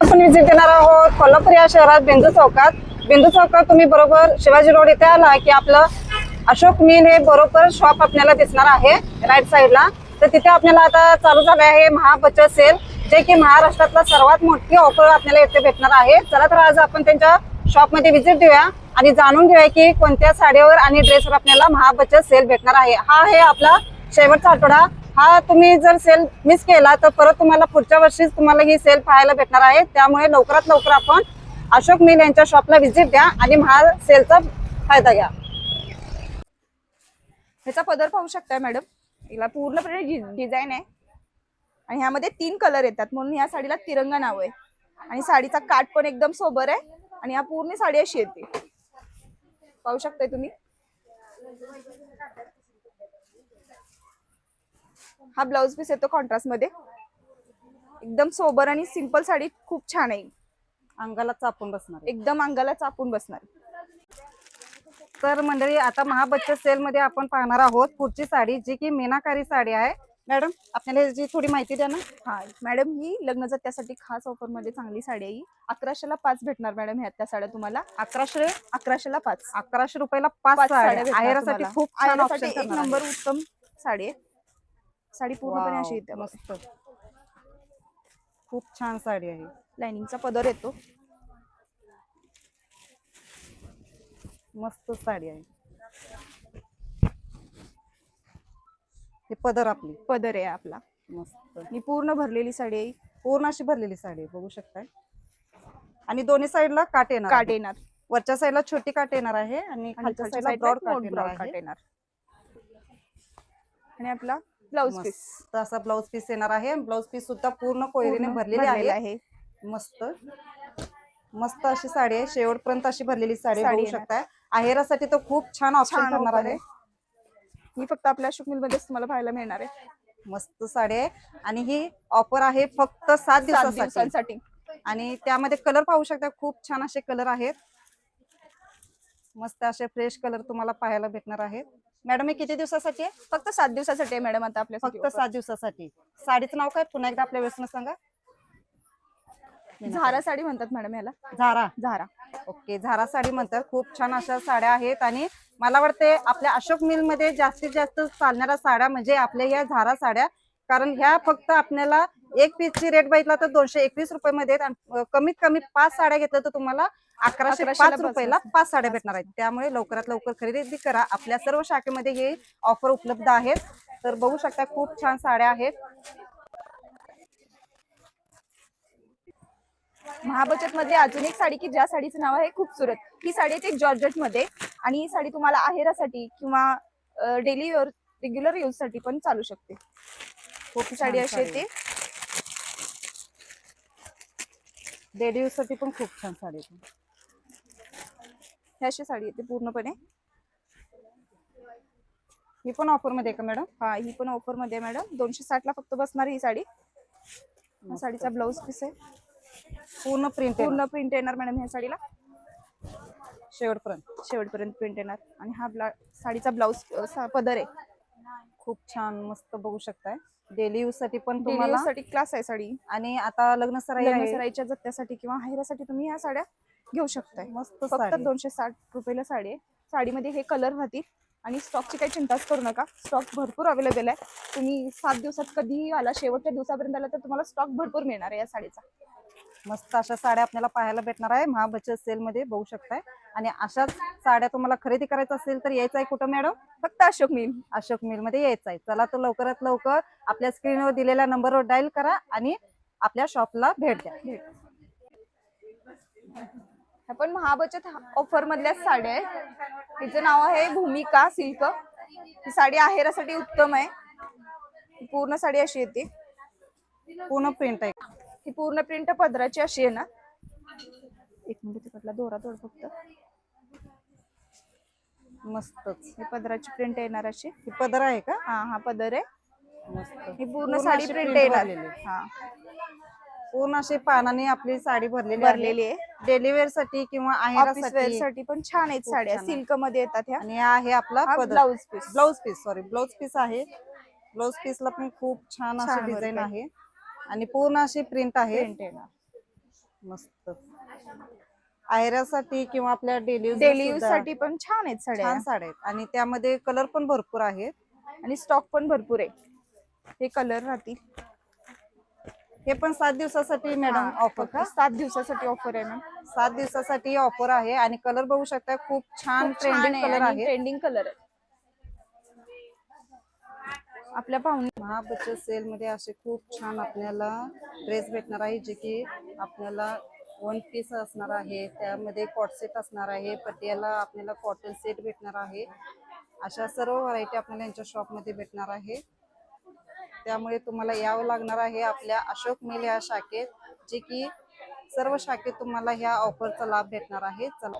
आपण विजिट देणार आहोत. कोल्हापूर या शहरात बिंदू चौकात. बिंदू चौकात तुम्ही बरोबर शिवाजी रोड इथे आला की आपलं अशोक मेन हे बरोबर शॉप आपल्याला दिसणार आहे राईट साईडला तर तिथे आपल्याला आता चालू झालं आहे महाबचत सेल जे की महाराष्ट्रातला सर्वात मोठी ऑफर आपल्याला इथे भेटणार आहे. चला तर आज आपण त्यांच्या शॉपमध्ये व्हिजिट देऊया आणि जाणून घेऊया की कोणत्या साडीवर आणि ड्रेसवर आपल्याला महाबचत सेल भेटणार आहे. हा आहे आपला शेवटचा आठवडा. हा तुम्ही जर सेल मिस केला तर परत तुम्हाला पुढच्या वर्षीच तुम्हाला ही सेल पाहायला भेटणार आहे. त्यामुळे लवकरात लवकर आपण अशोक मिल यांच्या शॉपला व्हिजिट द्या आणि महा सेलचा फायदा घ्या. ह्याचा पदर पाहू शकताय मॅडम हिला पूर्णपणे डिझाईन आहे. आणि ह्यामध्ये तीन कलर येतात. म्हणून ह्या साडीला तिरंगा नाव आहे. आणि साडीचा काठ पण एकदम सोबर आहे. आणि ह्या पूर्ण साडी अशी येते. पाहू शकताय तुम्ही? हा ब्लाउज पीस येतो कॉन्ट्रास्टमध्ये. एकदम सोबर आणि सिंपल साडी खूप छान आहे. अंगाला चापून बसणार. एकदम अंगाला चापून बसणार तर मंडळी आता महाबचत सेल मध्ये आपण पाहणार आहोत पुढची साडी जी की मीनाकारी साडी आहे. मॅडम आपल्याला याची थोडी माहिती द्या ना. हा मॅडम ही लग्न त्यासाठी खास ऑफरमध्ये चांगली साडी आहे. अकराशेला पाच भेटणार मॅडम ह्या त्या साड्या तुम्हाला. अकराशे? अकराशेला पाच. अकराशे रुपयाला पाच साड्या. खूप एक नंबर उत्तम साडी आहे. साडी पूर्णपणे अशी येते मस्त. खूप छान साडी आहे. लाइनिंगचा पदर येतो. मस्त साडी आहे. हे पदर आपली. पदर आहे आपला. मस्त. ही पूर्ण भरलेली साडी आहे. पूर्ण अशी भरलेली साडी आहे बघू शकताय. आणि दोन्ही साईडला काट येणार. काट आहे. येणार. वरच्या साईडला छोटी काट येणार आहे आणि आणि खालच्या खालच्या साईडला साईडला ब्रॉड काट येणार ब्रॉड काट आहे येणार? आणि आपला ब्लाउज पीस. असा ब्लाउज पीस येणार आहे. ब्लाउज पीस सुद्धा पूर्ण कोयरीने भरलेली आहे मस्त. मस्त अशी साडी आहे. शेवटपर्यंत अशी भरलेली साडी बघू. शकताय. आहेरासाठी तर खूप छान ऑप्शन करणार आहे. ही फक्त आपल्या शुकमिल मध्येच तुम्हाला पाहायला मिळणार आहे. मस्त साडी आहे. आणि ही ऑफर आहे फक्त सात दिवसांसाठी. आणि त्यामध्ये कलर पाहू शकता. खूप छान असे कलर आहेत. मस्त असे फ्रेश कलर तुम्हाला पाहायला भेटणार आहेत. मॅडम हे किती दिवसासाठी आहे? फक्त सात दिवसासाठी आहे मॅडम आता आपल्या फक्त सात दिवसासाठी. साडीचं नाव काय? पुन्हा एकदा आपल्या वेळेस सांगा. झारा साडी म्हणतात मॅडम याला. झारा. झारा. ओके झारा साडी म्हणतात. खूप छान अशा साड्या आहेत आणि मला वाटते आपल्या अशोक मिलमध्ये जास्तीत जास्त चालणाऱ्या साड्या म्हणजे आपल्या ह्या झारा साड्या. कारण ह्या फक्त आपल्याला एक पीसची रेट बघितला तर दोनशे एकवीस रुपये मध्ये कमीत कमी पाच साड्या घेतल्या तर तुम्हाला अकराशे पाच रुपयाला. पाच साड्या भेटणार आहेत. त्यामुळे लवकरात लवकर खरेदी करा. आपल्या सर्व शाखेमध्ये हे ऑफर उपलब्ध आहेत. तर बघू शकता खूप छान साड्या आहेत. महाबचत मध्ये अजून एक साडी की ज्या साडीचं नाव आहे खूपसुरत ही साडी येते जॉर्जेटमध्ये आणि ही साडी तुम्हाला आहेरासाठी किंवा डेली रेग्युलर यूजसाठी पण चालू शकते. खूप साडी अशी येते आहे. डेली यूजसाठी पण खूप छान साडी आहे. ही अशी साडी येते पूर्णपणे. ही पण ऑफरमध्ये आहे का मॅडम? हा ही पण ऑफरमध्ये आहे मॅडम. दोनशे साठ ला फक्त बसणार ही साडी. साडीचा ब्लाऊज पीस आहे. पूर्ण प्रिंट पूर्ण प्रिंट येणार मॅडम ह्या साडीला. शेवटपर्यंत शेवटपर्यंत प्रिंट येणार. आणि हा ब्ला साडीचा ब्लाऊज पदर आहे. खूप छान मस्त बघू शकताय. डेली यूजसाठी पण तुम्हाला. साठी क्लास आहे साडी. आणि आता लग्न सराई लग्न सराईच्या जत्त्यासाठी किंवा आहेरासाठी तुम्ही ह्या साड्या घेऊ शकताय. मस्त फक्त साडी. दोनशे साठ रुपयाला साडी आहे. साडीमध्ये हे कलर राहतील. आणि स्टॉकची काही चिंताच करू नका. स्टॉक भरपूर अवेलेबल आहे. तुम्ही सात दिवसात कधीही आला शेवटच्या दिवसापर्यंत आला तर तुम्हाला स्टॉक भरपूर मिळणार आहे या साडीचा. मस्त अशा साड्या आपल्याला पाहायला भेटणार आहे. महाबचत सेल मध्ये बघू शकताय. आणि अशाच साड्या तुम्हाला खरेदी करायचं असेल तर यायचं आहे कुठं मॅडम? फक्त अशोक मिल अशोक मिलमध्ये यायचं आहे चला तर लवकरात लवकर आपल्या स्क्रीनवर दिलेल्या नंबरवर डायल करा आणि आपल्या शॉपला भेट द्या. पण महाबचत ऑफर मधल्या साड्या आहे तिचं नाव आहे भूमिका सिल्क. ही साडी आहेरासाठी उत्तम आहे. पूर्ण साडी अशी येते पूर्ण प्रिंट आहे. ही पूर्ण प्रिंट पदराची अशी आहे ना. एक मिनिट तिकडला दोरा तोड फक्त. मस्तच. ही पदराची प्रिंट येणार अशी. ही पदर आहे का? हा हा पदर आहे. मस्त. ही पूर्ण साडी प्रिंट येणार. हा. पूर्ण अशी पानाने आपली साडी भरलेली भरलेली आहे. डेली वेअरसाठी किंवा आहेरासाठी साठी पण छान आहेत साड्या. सिल्कमध्ये येतात ह्या. आणि हा आहे आपला blouse piece blouse piece sorry blouse piece आहे. ब्लाऊज पीसला पण खूप छान अशी work डिझाईन आहे. आणि पूर्ण अशी प्रिंट आहे. प्रिंट येणार मस्त. आहेरासाठी किंवा आपल्या डेली डेली यूजसाठी पण छान आहेत साड्या. छान साड्या आहेत. आणि त्यामध्ये कलर पण भरपूर आहेत. आणि स्टॉक पण भरपूर आहे. हे कलर राहतील. हे पण सात दिवसासाठी मॅडम ऑफर का? सात दिवसासाठी ऑफर आहे मॅम सात दिवसासाठी ऑफर आहे. आणि कलर बघू शकता खूप छान ट्रेंडिंग कलर आहे ट्रेंडिंग कलर आहे. आपल्या पाहुणे महा बचत सेल मध्ये असे खूप छान आपल्याला ड्रेस भेटणार आहे जे की आपल्याला वन पीस असणार आहे. त्यामध्ये कॉट सेट असणार आहे. पटियाला आपल्याला कॉटन सेट भेटणार आहे. अशा सर्व व्हरायटी आपल्याला यांच्या शॉपमध्ये भेटणार आहे. त्यामुळे तुम्हाला यावं लागणार आहे आपल्या अशोक मिल या शाखेत जे की सर्व शाखेत तुम्हाला ह्या ऑफरचा लाभ भेटणार आहे. चला.